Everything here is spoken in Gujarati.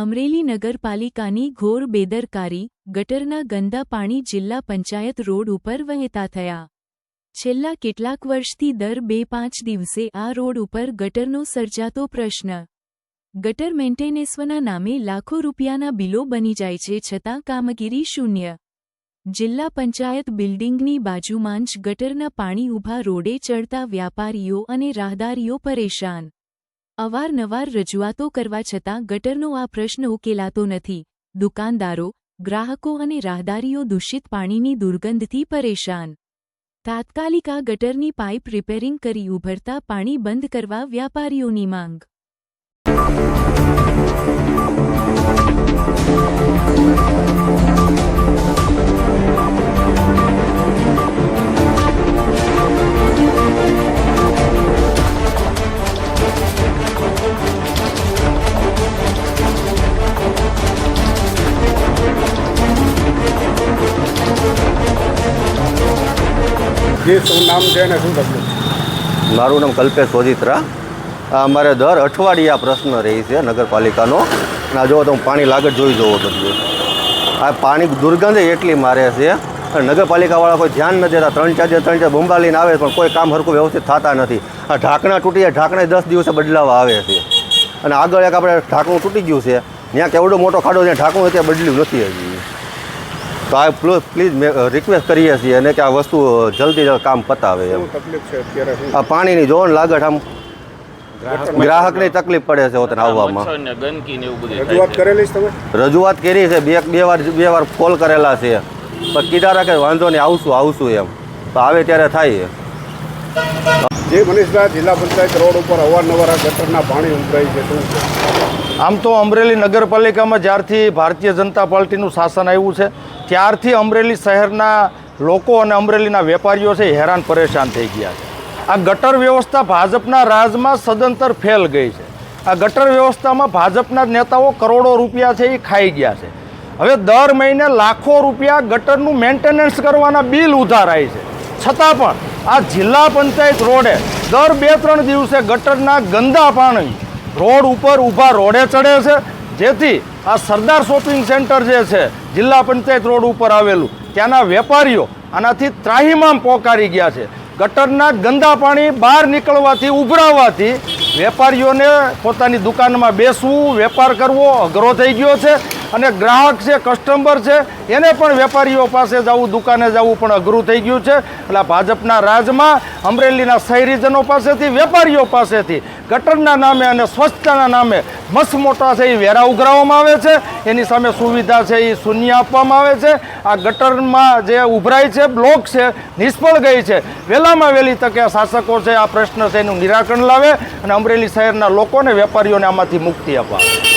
અમરેલી નગરપાલિકાની ઘોર બેદરકારી, ગટરના ગંદા પાણી જિલ્લા પંચાયત રોડ ઉપર વહેતા થયા. છેલ્લા કેટલાક વર્ષથી દર બે પાંચ દિવસે આ રોડ ઉપર ગટરનો સર્જાતો પ્રશ્ન. ગટર મેન્ટેનન્સના નામે લાખો રૂપિયાના બિલો બની જાય છે છતાં કામગીરી શૂન્ય. જિલ્લા પંચાયત બિલ્ડિંગની બાજુમાં જ ગટરના પાણી ઊભા રોડે ચડતા વ્યાપારીઓ અને રાહદારીઓ પરેશાન. અવારનવાર રજૂઆતો કરવા છતાં ગટરનો આ પ્રશ્ન ઉકેલાતો નથી. દુકાનદારો, ગ્રાહકો અને રાહદારીઓ દૂષિત પાણીની દુર્ગંધથી પરેશાન. તાત્કાલિક આ ગટરની પાઇપ રિપેરિંગ કરી ઉભરતા પાણી બંધ કરવા વ્યાપારીઓની માંગ. જે શું નામ છે ને શું તકલીફ મારું નામ કલ્પેશ સોજિત્રા. અમારે દર અઠવાડિયે પ્રશ્ન રહી છે નગરપાલિકાનો. અને આ જો તમે પાણી લાગત જોઈ જુઓ બધું. આ પાણી દુર્ગંધ એટલી મારે છે. અને નગરપાલિકાવાળા કોઈ ધ્યાન નથી દેતા. ત્રણ ચાર ત્રણ ચાર બોમ્બા લઈને આવે પણ કોઈ કામ હરખું વ્યવસ્થિત થતા નથી. આ ઢાંકણા તૂટી જાય, ઢાંકણા દસ દિવસે બદલાવા આવે છે. અને આગળ એક આપણે ઢાંકણું તૂટી ગયું છે. ત્યાં કેવડો મોટો ખાડો છે, ઢાંકણું ત્યાં બદલ્યું નથી હજી. તો આ પ્લો- પ્લીઝ રિક્વેસ્ટ કરીએ છીએ અને કે આ વસ્તુ જલ્દી જલ્દી કામ પતાવે એમ. તકલીફ છે અત્યારે આ પાણીની જોન લાગત આમ ગ્રાહકને તકલીફ પડે છે હોતને આવવામાં. ને ને રજૂઆત કરેલી છે તમે? રજૂઆત કરી છે બે બે વાર બે વાર કોલ કરેલા છે. પણ કીધા રાખે વાંધો નહીં આવશું આવશું એમ. તો આવે ત્યારે થાય જે મનીષભાઈ જિલ્લા પંચાયત રોડ ઉપર અવારનવાર આ ગટરના પાણી ઉભરાય છે શું છે? આમ તો અમરેલી નગરપાલિકામાં જ્યારથી ભારતીય જનતા પાર્ટીનું શાસન આવ્યું છે ત્યારથી અમરેલી શહેરના લોકો અને અમરેલીના વેપારીઓ છે હેરાન પરેશાન થઈ ગયા છે. આ ગટર વ્યવસ્થા ભાજપના રાજમાં સદંતર ફેલ ગઈ છે. આ ગટર વ્યવસ્થામાં ભાજપના નેતાઓ કરોડો રૂપિયા છે એ ખાઈ ગયા છે. હવે દર મહિને લાખો રૂપિયા ગટરનું મેન્ટેનન્સ કરવાના બિલ ઉધારાય છે. છતાં પણ આ જિલ્લા પંચાયત રોડે દર બે ત્રણ દિવસે ગટરના ગંદા પાણી રોડ ઉપર ઊભા રોડે ચડે છે જેથી આ સરદાર શોપિંગ સેન્ટર જે છે, જિલ્લા પંચાયત રોડ ઉપર આવેલું, ત્યાંના વેપારીઓ આનાથી ત્રાહિમામ પોકારી ગયા છે. ગટરના ગંદા પાણી બહાર નીકળવાથી, ઉભરાવાથી વેપારીઓને પોતાની દુકાનમાં બેસવું, વેપાર કરવો અઘરો થઈ ગયો છે. અને ગ્રાહક છે કસ્ટમર છે, એને પણ વેપારીઓ પાસે જવું, દુકાને જવું પણ અઘરું થઈ ગયું છે. એટલે ભાજપના રાજમાં અમરેલીના શહેરીજનો પાસેથી, વેપારીઓ પાસેથી, ગટરના નામે અને સ્વચ્છતાના નામે મસ્ત મોટા છે, એ વેરા ઉઘરાવવામાં આવે છે. એની સામે સુવિધા છે, એ શૂન્ય આપવામાં આવે છે. આ ગટરમાં જે ઉભરાય છે, બ્લોક છે, નિષ્ફળ ગઈ છે. વહેલામાં વહેલી તકે આ શાસકો છે, આ પ્રશ્ન છે, એનું નિરાકરણ લાવે અને અમરેલી શહેરના લોકોને વેપારીઓને આમાંથી મુક્તિ અપાવે.